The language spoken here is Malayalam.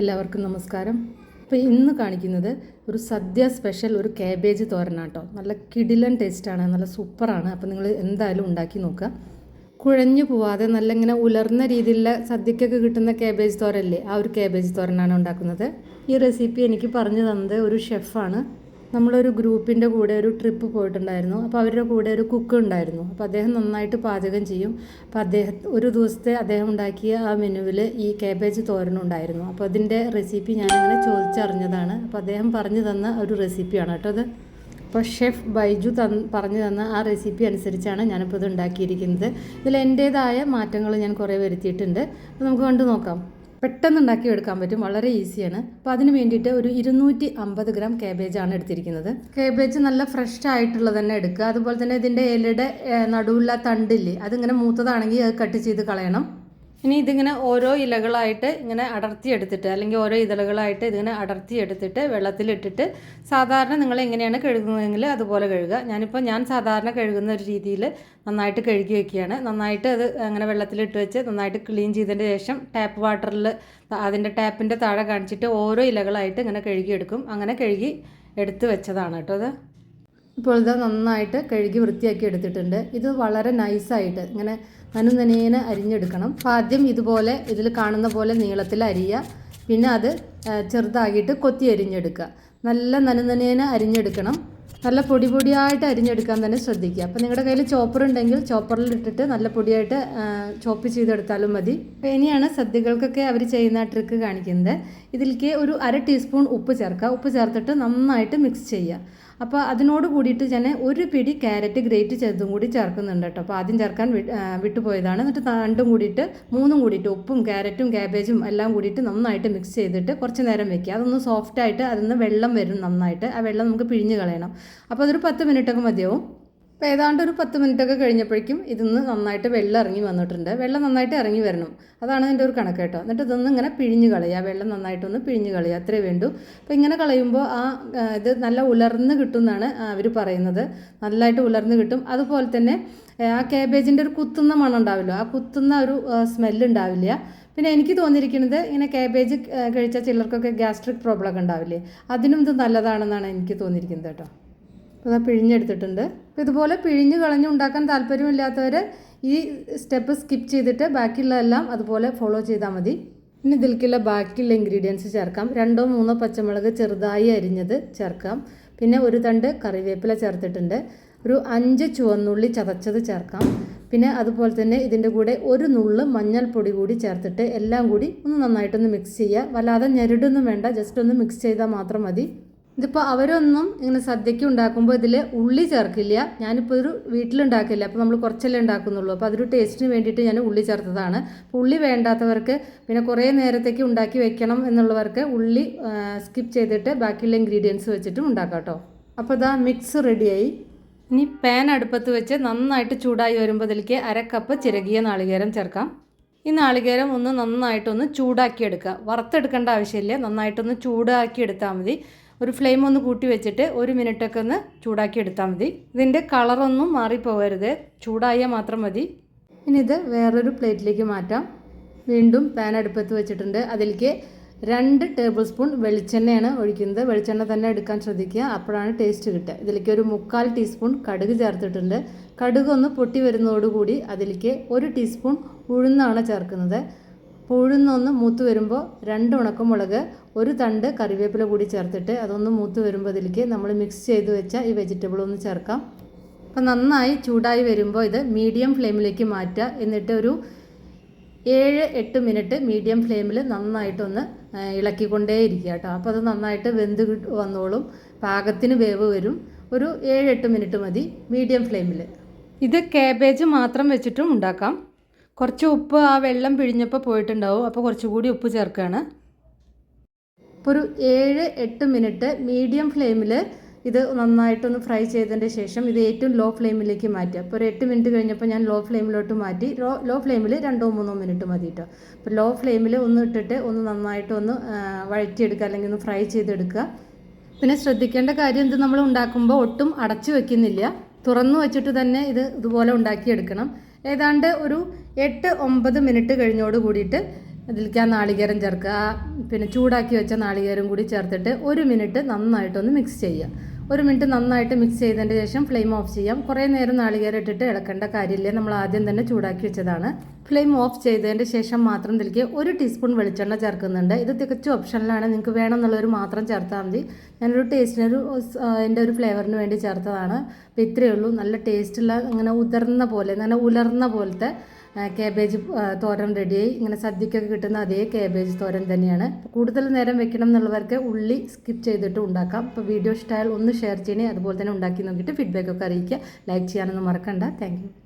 എല്ലാവർക്കും നമസ്കാരം. അപ്പോൾ ഇന്ന് കാണിക്കുന്നത് ഒരു സദ്യ സ്പെഷ്യൽ ഒരു കാബേജ് തോരനാട്ടോ. നല്ല കിടിലൻ ടേസ്റ്റാണ് നല്ല സൂപ്പറാണ് അപ്പോൾ നിങ്ങൾ എന്തായാലും ഉണ്ടാക്കി നോക്കുക. കുഴഞ്ഞു പോവാതെ നല്ല ഇങ്ങനെ ഉലർന്ന രീതിയിലുള്ള സദ്യക്കൊക്കെ കിട്ടുന്ന കാബേജ് തോരല്ലേ ആ ഒരു കാബേജ് തോരനാണ് ഉണ്ടാക്കുന്നത്. ഈ റെസിപ്പി എനിക്ക് പറഞ്ഞു തന്നത് ഒരു ഷെഫാണ് നമ്മളൊരു ഗ്രൂപ്പിന്റെ കൂടെ ഒരു ട്രിപ്പ് പോയിട്ടുണ്ടായിരുന്നു. അപ്പോൾ അവരുടെ കൂടെ ഒരു കുക്ക് ഉണ്ടായിരുന്നു. അപ്പോൾ അദ്ദേഹം നന്നായിട്ട് പാചകം ചെയ്യും. അപ്പോൾ അദ്ദേഹം ഒരു ദിവസത്തെ അദ്ദേഹം ഉണ്ടാക്കിയ ആ മെനുവിൽ ഈ കാബേജ് തോരനുണ്ടായിരുന്നു അപ്പോൾ അതിന്റെ റെസിപ്പി ഞാനിങ്ങനെ ചോദിച്ചറിഞ്ഞതാണ്. അപ്പോൾ അദ്ദേഹം പറഞ്ഞു തന്ന ഒരു റെസിപ്പിയാണ് കേട്ടോ അത്. അപ്പോൾ ഷെഫ് ബൈജു തന്ന് പറഞ്ഞു തന്ന ആ റെസിപ്പി അനുസരിച്ചാണ് ഞാനിപ്പോൾ ഇത് ഉണ്ടാക്കിയിരിക്കുന്നത്. ഇതിൽ എന്റേതായ മാറ്റങ്ങൾ ഞാൻ കുറേ വരുത്തിയിട്ടുണ്ട്. നമുക്ക് കണ്ടു നോക്കാം. പെട്ടെന്ന് ഉണ്ടാക്കി എടുക്കാൻ പറ്റും. വളരെ ഈസിയാണ്. അപ്പോൾ അതിന് വേണ്ടിയിട്ട് ഒരു ഇരുന്നൂറ്റി അമ്പത് ഗ്രാം കാബേജാണ് എടുത്തിരിക്കുന്നത്. കാബേജ് നല്ല ഫ്രഷ് ആയിട്ടുള്ളത് തന്നെ എടുക്കുക. അതുപോലെ തന്നെ ഇതിന്റെ ഇലയുടെ നടുവിലുള്ള തണ്ടില്ലേ അതിങ്ങനെ മൂത്തതാണെങ്കിൽ അത് കട്ട് ചെയ്ത് കളയണം. ഇനി ഇതിങ്ങനെ ഓരോ ഇലകളായിട്ട് ഇങ്ങനെ അടർത്തി എടുത്തിട്ട് അല്ലെങ്കിൽ ഓരോ ഇതളുകളായിട്ട് ഇതിങ്ങനെ അടർത്തി എടുത്തിട്ട് വെള്ളത്തിലിട്ടിട്ട് സാധാരണ നിങ്ങൾ എങ്ങനെയാണ് കഴുകുന്നതെങ്കിൽ അതുപോലെ കഴുകുക. ഞാനിപ്പോൾ ഞാൻ സാധാരണ കഴുകുന്ന ഒരു രീതിയിൽ നന്നായിട്ട് കഴുകി വയ്ക്കുകയാണ് നന്നായിട്ട് അത് അങ്ങനെ വെള്ളത്തിലിട്ട് വെച്ച് നന്നായിട്ട് ക്ലീൻ ചെയ്തതിന് ശേഷം ടാപ്പ് വാട്ടറിൽ അതിന്റെ ടാപ്പിന്റെ താഴെ കാണിച്ചിട്ട് ഓരോ ഇലകളായിട്ട് ഇങ്ങനെ കഴുകിയെടുക്കും. അങ്ങനെ കഴുകി എടുത്ത് വെച്ചതാണ് കേട്ടോ അത്. ഇപ്പോൾ ഇത് നന്നായിട്ട് കഴുകി വൃത്തിയാക്കി എടുത്തിട്ടുണ്ട്. ഇത് വളരെ നൈസായിട്ട് ഇങ്ങനെ നനുനനേനെ അരിഞ്ഞെടുക്കണം. അപ്പോൾ ആദ്യം ഇതുപോലെ ഇതിൽ കാണുന്ന പോലെ നീളത്തിൽ അരിയുക പിന്നെ അത് ചെറുതാക്കിയിട്ട് കൊത്തി അരിഞ്ഞെടുക്കുക. നല്ല നനുനനേനെ അരിഞ്ഞെടുക്കണം. നല്ല പൊടി പൊടിയായിട്ട് അരിഞ്ഞെടുക്കാൻ തന്നെ ശ്രദ്ധിക്കുക. അപ്പോൾ നിങ്ങളുടെ കയ്യിൽ ചോപ്പർ ഉണ്ടെങ്കിൽ ചോപ്പറിൽ ഇട്ടിട്ട് നല്ല പൊടിയായിട്ട് ചോപ്പ് ചെയ്തെടുത്താലും മതി. അപ്പോൾ ഇനിയാണ് സദ്യകൾക്കൊക്കെ അവർ ചെയ്യുന്ന ട്രിക്ക് കാണിക്കുന്നത്. ഇതിലേക്ക് ഒരു അര ടീസ്പൂൺ ഉപ്പ് ചേർക്കുക. ഉപ്പ് ചേർത്തിട്ട് നന്നായിട്ട് മിക്സ് ചെയ്യുക. അപ്പോൾ അതിനോട് കൂടിയിട്ട് ഞാൻ ഒരു പിടി ക്യാരറ്റ് ഗ്രേറ്റ് ചെയ്തതും കൂടി ചേർക്കുന്നുണ്ട് കേട്ടോ. അപ്പോൾ ആദ്യം ചേർക്കാൻ വിട്ടുപോയതാണ്. എന്നിട്ട് രണ്ടും കൂടിയിട്ട് മൂന്നും കൂടിയിട്ട് ഉപ്പും ക്യാരറ്റും ക്യാബേജും എല്ലാം കൂടിയിട്ട് നന്നായിട്ട് മിക്സ് ചെയ്തിട്ട് കുറച്ച് നേരം വെക്കുക. അതൊന്ന് സോഫ്റ്റായിട്ട് അതിൽ നിന്ന് വെള്ളം വരും നന്നായിട്ട്. ആ വെള്ളം നമുക്ക് പിഴിഞ്ഞ് കളയണം. അപ്പോൾ അതൊരു പത്ത് മിനിറ്റൊക്കെ മതിയാവും. അപ്പോൾ ഏതാണ്ട് ഒരു പത്ത് മിനിറ്റൊക്കെ കഴിഞ്ഞപ്പോഴേക്കും ഇതിന്ന് നന്നായിട്ട് വെള്ളം ഇറങ്ങി വന്നിട്ടുണ്ട്. വെള്ളം നന്നായിട്ട് ഇറങ്ങി വരണം. അതാണ് ഇതിന്റെ ഒരു കണക്ക് കേട്ടോ. എന്നിട്ട് ഇതൊന്ന് ഇങ്ങനെ പിഴിഞ്ഞ് കളയുക. വെള്ളം നന്നായിട്ടൊന്ന് പിഴിഞ്ഞ് കളയുക. അത്രേ വേണ്ടു. അപ്പോൾ ഇങ്ങനെ കളയുമ്പോൾ ആ ഇത് നല്ല ഉലർന്ന് കിട്ടും എന്നാണ് അവർ പറയുന്നത്. നല്ലതായിട്ട് ഉലർന്ന് കിട്ടും. അതുപോലെ തന്നെ ആ, കാബേജിന്റെ ഒരു കുത്തുന്ന മണം ആ കുത്തുന്ന ഒരു സ്മെല്ല് ഉണ്ടാവില്ല. പിന്നെ എനിക്ക് തോന്നിയിരിക്കുന്നത് ഇങ്ങനെ കാബേജ് കഴിച്ചാൽ ചിലർക്കൊക്കെ ഗ്യാസ്ട്രിക് പ്രോബ്ലം ഒക്കെ ഉണ്ടാവില്ലേ? അതിനും ഇത് നല്ലതാണെന്നാണ് എനിക്ക് തോന്നിയിരിക്കുന്നത് കേട്ടോ. അപ്പോൾ അത് പിഴിഞ്ഞെടുത്തിട്ടുണ്ട്. ഇതുപോലെ പിഴിഞ്ഞ് കളഞ്ഞ് ഉണ്ടാക്കാൻ താല്പര്യമില്ലാത്തവർ ഈ സ്റ്റെപ്പ് സ്കിപ്പ് ചെയ്തിട്ട് ബാക്കിയുള്ളതെല്ലാം അതുപോലെ ഫോളോ ചെയ്താൽ മതി. ഇനി ഇതിലേക്കുള്ള ബാക്കിയുള്ള ഇൻഗ്രീഡിയൻസ് ചേർക്കാം. രണ്ടോ മൂന്നോ പച്ചമുളക് ചെറുതായി അരിഞ്ഞത് ചേർക്കാം. പിന്നെ ഒരു തണ്ട് കറിവേപ്പില ചേർത്തിട്ടുണ്ട്. ഒരു അഞ്ച് ചുവന്നുള്ളി ചതച്ചത് ചേർക്കാം. പിന്നെ അതുപോലെ തന്നെ ഇതിന്റെ കൂടെ ഒരു നുള്ള് മഞ്ഞൾപ്പൊടി കൂടി ചേർത്തിട്ട് എല്ലാം കൂടി ഒന്ന് നന്നായിട്ടൊന്ന് മിക്സ് ചെയ്യുക. വല്ലാതെ ഞെരടൊന്നും വേണ്ട. ജസ്റ്റ് ഒന്ന് മിക്സ് ചെയ്താൽ മാത്രം മതി. ഇതിപ്പോൾ അവരൊന്നും ഇങ്ങനെ സദ്യക്ക് ഉണ്ടാക്കുമ്പോൾ ഇതിൽ ഉള്ളി ചേർക്കില്ല. ഞാനിപ്പോൾ ഒരു വീട്ടിലുണ്ടാക്കില്ല. അപ്പോൾ നമ്മൾ കുറച്ചല്ലേ ഉണ്ടാക്കുന്നുള്ളൂ. അപ്പോൾ അതൊരു ടേസ്റ്റിന് വേണ്ടിയിട്ട് ഞാൻ ഉള്ളി ചേർത്തതാണ്. ഉള്ളി വേണ്ടാത്തവർക്ക് പിന്നെ കുറേ നേരത്തേക്ക് ഉണ്ടാക്കി വെക്കണം എന്നുള്ളവർക്ക് ഉള്ളി സ്കിപ്പ് ചെയ്തിട്ട് ബാക്കിയുള്ള ഇൻഗ്രീഡിയൻസ് വെച്ചിട്ടും ഉണ്ടാക്കാം കേട്ടോ. അപ്പോൾ ഇതാ മിക്സ് റെഡിയായി ഇനി പാൻ അടുപ്പത്ത് വെച്ച് നന്നായിട്ട് ചൂടായി വരുമ്പോൾ അര കപ്പ് ചിരകിയ നാളികേരം ചേർക്കാം. ഈ നാളികേരം ഒന്ന് നന്നായിട്ടൊന്ന് ചൂടാക്കിയെടുക്കുക. വറുത്തെടുക്കേണ്ട ആവശ്യമില്ല. നന്നായിട്ടൊന്ന് ചൂടാക്കി എടുത്താൽ മതി. ഒരു ഫ്ലെയിം ഒന്ന് കൂട്ടി വെച്ചിട്ട് ഒരു മിനിറ്റൊക്കെ ഒന്ന് ചൂടാക്കി എടുത്താൽ മതി. ഇതിന്റെ കളറൊന്നും മാറിപ്പോകരുത്. ചൂടായാൽ മാത്രം മതി. ഇനി ഇത് വേറൊരു പ്ലേറ്റിലേക്ക് മാറ്റാം. വീണ്ടും പാൻ അടുപ്പത്ത് വെച്ചിട്ടുണ്ട്. അതിലേക്ക് രണ്ട് ടേബിൾ സ്പൂൺ വെളിച്ചെണ്ണയാണ് ഒഴിക്കുന്നത്. വെളിച്ചെണ്ണ തന്നെ എടുക്കാൻ ശ്രദ്ധിക്കുക. അപ്പോഴാണ് ടേസ്റ്റ് കിട്ടുക. ഇതിലേക്ക് ഒരു മുക്കാൽ ടീസ്പൂൺ കടുക് ചേർത്തിട്ടുണ്ട്. കടുക് ഒന്ന് പൊട്ടി വരുന്നതോടുകൂടി അതിലേക്ക് ഒരു ടീസ്പൂൺ ഉഴുന്നാണ് ചേർക്കുന്നത്. അപ്പോൾ ഉഴുന്നൊന്ന് മൂത്ത് വരുമ്പോൾ രണ്ട് ഉണക്കമുളക് ഒരു തണ്ട് കറിവേപ്പില കൂടി ചേർത്തിട്ട് അതൊന്ന് മൂത്ത് വരുമ്പോൾ അതിലേക്ക് നമ്മൾ മിക്സ് ചെയ്ത് വെച്ച ഈ വെജിറ്റബിൾ ഒന്ന് ചേർക്കാം. അപ്പോൾ നന്നായി ചൂടായി വരുമ്പോൾ ഇത് മീഡിയം ഫ്ലെയിമിലേക്ക് മാറ്റുക. എന്നിട്ട് ഒരു ഏഴ് എട്ട് മിനിറ്റ് മീഡിയം ഫ്ലെയിമിൽ നന്നായിട്ടൊന്ന് ഇളക്കിക്കൊണ്ടേ ഇരിക്കുക കേട്ടോ. അപ്പോൾ അത് നന്നായിട്ട് വെന്ത് വന്നോളും. പാകത്തിന് വേവ് വരും. ഒരു ഏഴ് എട്ട് മിനിറ്റ് മതി മീഡിയം ഫ്ലെയിമിൽ ഇത് കാബേജ് മാത്രം വെച്ചിട്ടും ഉണ്ടാക്കാം. കുറച്ച് ഉപ്പ് ആ വെള്ളം പിഴിഞ്ഞപ്പോൾ പോയിട്ടുണ്ടാവും. അപ്പോൾ കുറച്ചുകൂടി ഉപ്പ് ചേർക്കുകയാണ് ഇപ്പോൾ ഒരു ഏഴ് എട്ട് മിനിറ്റ് മീഡിയം ഫ്ലെയിമിൽ ഇത് നന്നായിട്ടൊന്ന് ഫ്രൈ ചെയ്തതിന്റെ ശേഷം ഇത് ഏറ്റവും ലോ ഫ്ലെയിമിലേക്ക് മാറ്റുക. അപ്പോൾ ഒരു എട്ട് മിനിറ്റ് കഴിഞ്ഞപ്പോൾ ഞാൻ ലോ ഫ്ലെയിമിലോട്ട് മാറ്റി ലോ ലോ ഫ്ലെയിമിൽ രണ്ടോ മൂന്നോ മിനിറ്റ് മതി കേട്ടോ അപ്പോൾ ലോ ഫ്ലെയിമിൽ ഒന്ന് ഇട്ടിട്ട് ഒന്ന് നന്നായിട്ടൊന്ന് വഴറ്റിയെടുക്കുക അല്ലെങ്കിൽ ഒന്ന് ഫ്രൈ ചെയ്തെടുക്കുക. പിന്നെ ശ്രദ്ധിക്കേണ്ട കാര്യം ഇത് നമ്മൾ ഉണ്ടാക്കുമ്പോൾ ഒട്ടും അടച്ചു വെക്കുന്നില്ല. തുറന്നു വെച്ചിട്ട് തന്നെ ഇത് ഇതുപോലെ ഉണ്ടാക്കിയെടുക്കണം. ഏതാണ്ട് ഒരു എട്ട് ഒമ്പത് മിനിറ്റ് കഴിഞ്ഞോട് കൂടിയിട്ട് അതിലേക്ക് ആ നാളികേരം ചേർക്കുക. പിന്നെ ചൂടാക്കി വെച്ച നാളികേരം കൂടി ചേർത്തിട്ട് ഒരു മിനിറ്റ് നന്നായിട്ടൊന്ന് മിക്സ് ചെയ്യുക. ഒരു മിനിറ്റ് നന്നായിട്ട് മിക്സ് ചെയ്തതിന് ശേഷം ഫ്ലെയിം ഓഫ് ചെയ്യാം. കുറേ നേരം നാളികേരം ഇട്ടിട്ട് ഇളക്കേണ്ട കാര്യമില്ല. നമ്മൾ ആദ്യം തന്നെ ചൂടാക്കി വെച്ചതാണ്. ഫ്ലെയിം ഓഫ് ചെയ്തതിന് ശേഷം മാത്രം ഇതിലേക്ക് ഒരു ടീസ്പൂൺ വെളിച്ചെണ്ണ ചേർക്കുന്നുണ്ട്. ഇത് തികച്ചും ഓപ്ഷനിലാണ് നിങ്ങൾക്ക് വേണമെന്നുള്ളവർ മാത്രം ചേർത്താൽ മതി. ഞാനൊരു ടേസ്റ്റിനൊരു എന്റെ ഒരു ഫ്ലേവറിന് വേണ്ടി ചേർത്തതാണ്. അപ്പോൾ ഇത്രയേ ഉള്ളൂ. നല്ല ടേസ്റ്റുള്ള ഇങ്ങനെ ഉതിർന്ന പോലെ നല്ല ഉലർന്ന പോലത്തെ കാബേജ് തോരൻ റെഡിയായി ഇങ്ങനെ സദ്യക്കൊക്കെ കിട്ടുന്ന അതേ കാബേജ് തോരൻ തന്നെയാണ്. കൂടുതൽ നേരം വെക്കണം എന്നുള്ളവർക്ക് ഉള്ളി സ്കിപ്പ് ചെയ്തിട്ട് ഉണ്ടാക്കാം. അപ്പോൾ വീഡിയോ ഇഷ്ടമായാൽ ഒന്ന് ഷെയർ ചെയ്യണേ. അതുപോലെ തന്നെ ഉണ്ടാക്കി നോക്കിയിട്ട് ഫീഡ്ബാക്ക് ഒക്കെ അറിയിക്കുക. ലൈക്ക് ചെയ്യാനൊന്നും മറക്കണ്ട. താങ്ക്